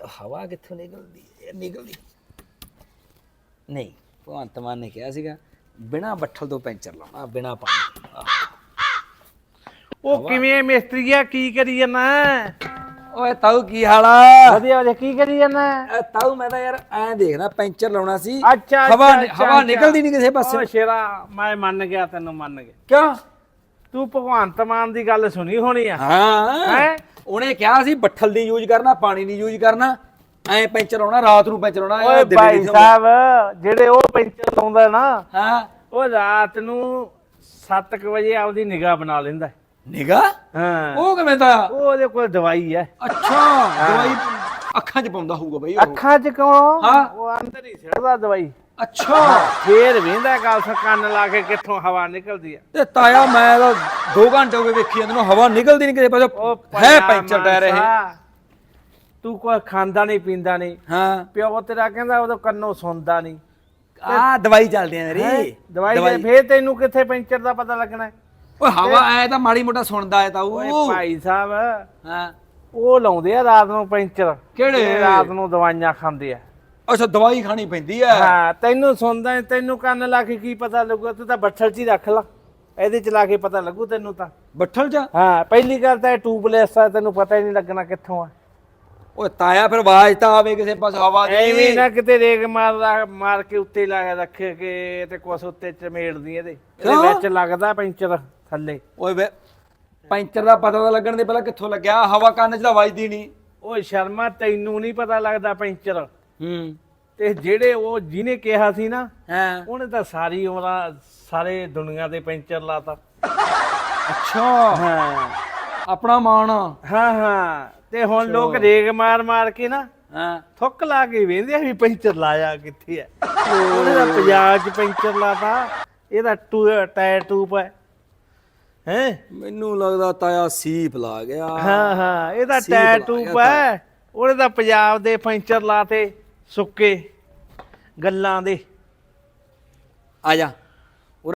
ਹਵਾ ਕਿੱਥੋਂ ਨਿਕਲਦੀ? ਹੈ ਨਿਕਲਦੀ ਨਹੀਂ ਭਗਵੰਤ ਮਾਨ ਨੇ ਕਿਹਾ ਸੀਗਾ ਬਿਨਾ ਬੱਠਲ ਤੋਂ ਪੈਂਚਰ ਲਾਉਣਾ ਬਿਨਾ ਪਾਣੀ ਤੋਂ। ਆਹ। ਉਹ ਕਿਵੇਂ ਮਿਸਤਰੀਆ ਕੀ ਕਰੀ ਜਾਣਾ ਓਏ ਤਾਊ ਕੀ ਹਾਲ ਆ? ਵਧੀਆ ਵਧੀਆ ਕੀ ਕਰੀ ਜਾਣਾ ਅ, ਤਾਊ ਮੈਂ ਤਾਂ ਯਾਰ ਐਂ ਦੇਖਣਾ ਪੈਂਚਰ ਲਾਉਣਾ ਸੀ। ਅੱਛਾ ਹਵਾ ਅੱਛਾ, ਅੱਛਾ, ਹਵਾ ਅੱਛਾ। ਨਿਕਲਦੀ ਨਹੀਂ ਕਿਸੇ ਪਾਸੇ। ਸ਼ੇਰਾ ਮੈਂ ਮੰਨ ਗਿਆ ਤੈਨੂੰ ਮੰਨ ਗਿਆ। ਕਿਉਂ? ਤੂੰ ਭਗਵੰਤ ਮਾਨ ਦੀ ਗੱਲ ਸੁਣੀ ਹੋਣੀ ਆ? ਹਾਂ। ਹੈਂ? ਉਹਨੇ ਕਿਹਾ ਸੀ ਬੱਠਲ ਦੀ ਯੂਜ਼ ਕਰਨਾ ਪਾਣੀ ਨਹੀਂ ਯੂਜ਼ ਕਰਨਾ ਐਂ ਪੈਂਚਰ ਆਉਣਾ ਰਾਤ ਨੂੰ ਪੈਂਚਰ ਆਉਣਾ ਓਏ ਭਾਈ ਸਾਹਿਬ ਜਿਹੜੇ ਉਹ ਪੈਂਚਰ ਲਾਉਂਦਾ ਨਾ ਹਾਂ। ਉਹ ਰਾਤ ਨੂੰ 7 ਵਜੇ ਆਪਦੀ ਨਿਗਾਹ ਬਣਾ ਲੈਂਦਾ। ਹੈ। ਨਿਗਾ ਹਾਂ। ਉਹ ਕਿਵੇਂ ਦਾ ਉਹ ਉਹਦੇ ਕੋਲ ਦਵਾਈ ਹੈ। ਅੱਛਾ ਦਵਾਈ ਅੱਖਾਂ 'ਚ ਪਾਉਂਦਾ ਹੋਊਗਾ ਬਈ ਉਹ। ਅੱਖਾਂ 'ਚ ਕਿਉਂ? ਹਾਂ। ਉਹ ਅੰਦਰ ਹੀ ਸਿੱਟਦਾ ਦਵਾਈ। ਅੱਛਾ। ਫੇਰ ਵੇਂਦਾ ਗੱਲ ਸ ਕੰਨ ਲਾ ਕੇ ਕਿੱਥੋਂ ਹਵਾ ਨਿਕਲਦੀ ਆ? ਤੇ ਤਾਇਆ ਮੈਂ ਤਾਂ 2 ਘੰਟੇ ਹੋ ਗਏ ਵੇਖੀ ਜਾਂਦੇ ਨੂੰ ਹਵਾ ਨਿਕਲਦੀ ਨਹੀਂ ਕਿਸੇ ਪਾਸੇ ਉਹ ਹੈ ਪੈਂਚਰ ਟਾਇਰ ਇਹ ਤੂੰ ਕੋਈ ਖਾਂਦਾ ਨਹੀਂ ਪੀਂਦਾ ਨਹੀਂ। ਹਾਂ। ਪਿਓ ਤੇਰਾ ਕਹਿੰਦਾ ਉਹ ਕੰਨੋਂ ਸੁਣਦਾ ਨਹੀਂ। ਆ ਦਵਾਈ ਚੱਲਦੀ ਆ ਹੈਂ? ਮੇਰੀ ਦਵਾਈ ਦੇ ਫੇਰ ਤੈਨੂੰ ਕਿੱਥੇ ਪੈਂਚਰ ਦਾ ਪਤਾ ਲੱਗਣਾ? ਹੈ? ਓਏ ਹਵਾ ਐ ਤਾਂ ਮਾੜੀ ਮੋਟਾ ਸੁਣਦਾ ਐ ਤਾਊ ਓਏ ਭਾਈ ਸਾਹਿਬ ਹਾਂ। ਉਹ ਲਾਉਂਦੇ ਆ ਰਾਤ ਨੂੰ ਪੈਂਚਰ। ਕਿਹੜੇ? ਰਾਤ ਨੂੰ ਦਵਾਈਆਂ ਖਾਂਦੇ ਆ। ਅੱਛਾ ਦਵਾਈ ਖਾਣੀ ਪੈਂਦੀ ਐ ਹਾਂ ਤੈਨੂੰ ਸੁਣਦਾ ਨੀ, ਤੈਨੂੰ ਕੰਨ ਲਾ ਕੇ ਕੀ ਪਤਾ ਲੱਗੂਗਾ ਤੂੰ ਤਾਂ ਬੱਠਲ 'ਚ ਹੀ ਰੱਖ ਲਾ। ਇਹਦੇ 'ਚ ਲਾ ਕੇ ਪਤਾ ਲੱਗੂ ਤੈਨੂੰ ਤਾਂ। ਬੱਠਲ ਚ? ਹਾਂ ਪਹਿਲੀ ਗੱਲ ਤਾਂ ਇਹ ਟਿਊਬਲੈਸ ਆ ਤੈਨੂੰ ਪਤਾ ਹੀ ਨਹੀਂ ਲੱਗਣਾ ਕਿੱਥੋਂ ਆ। ਓਏ ਤਾਇਆ ਫਿਰ ਆਵਾਜ਼ ਤਾਂ ਆਵੇ ਕਿਸੇ ਪਾਸੇ ਹਵਾ ਦੀ। ਐਵੇਂ ਨਾ ਕਿਤੇ ਰੇਗ ਮਾਰ ਲਾ- ਮਾਰ ਕੇ ਉੱਤੇ ਲਾ ਕੇ ਰੱਖ ਕੇ ਤੇ ਕੁਛ ਉੱਤੇ ਚਮੇੜਦੀ ਇਹਦੇ। ਇਹਦੇ ਕਿਉਂ? ਵਿੱਚ ਲੱਗਦਾ ਪੈਂਚਰ ਥੱਲੇ। ਓਏ ਵੇ ਪੈਂਚਰ ਦਾ ਪਤਾ ਤਾਂ ਲੱਗਣ ਦੇ ਪਹਿਲਾਂ ਕਿੱਥੋਂ ਲੱਗਿਆ? ਹਵਾ ਕੰਨ 'ਚ ਤਾਂ ਵੱਜਦੀ ਨਹੀਂ। ਓਏ ਸ਼ਰਮਾ ਤੈਨੂੰ ਨਹੀਂ ਪਤਾ ਲੱਗਦਾ ਪੈਂਚਰ। ਹੂੰ। ਤੇ ਜਿਹੜੇ ਉਹ ਜਿਹਨੇ ਕਿਹਾ ਸੀ ਨਾ ਹਾਂ। ਉਹਨੇ ਤਾਂ ਸਾਰੀ ਉਮਰਾਂ ਸਾਰੇ ਦੁਨੀਆ ਦੇ ਪੈਂਚਰ ਲਾਤਾ। ਅੱਛਾ। ਹਾਂ। ਆਪਣਾ ਮਾਣ। ਹਾਂ ਹਾਂ। ਤੇ ਹੁਣ ਲੋਕ ਰੇਗ ਮਾਰ ਮਾਰ ਕੇ ਨਾ ਹਾਂ। ਥੁੱਕ ਲਾ ਕੇ ਵੇਂਦੇ ਆ ਵੀ ਪੈਂਚਰ ਲਾਇਆ ਕਿੱਥੇ ਹੈ ਉਹਨੇ ਤਾਂ ਪੰਜਾਬ 'ਚ ਪੈਂਚਰ ਲਾਤਾ। ਇਹਦਾ ਟੂ ਟਾਇਰ ਟੂਬ ਹੈ। ਹੈ? ਮੈਨੂੰ ਲੱਗਦਾ ਤਾਇਆ ਸੀਪ ਲਾ ਗਿਆ। ਹਾਂ ਹਾਂ। ਇਹਦਾ ਟਾਇਰ ਗਿਆ ਹੈ। ਉਹਨੇ ਤਾਂ ਪੰਜਾਬ ਦੇ ਪੈਂਚਰ ਲਾਤੇ। ਸੁੱਕੇ ਗੱਲਾਂ ਦੇ। ਆ ਜਾ।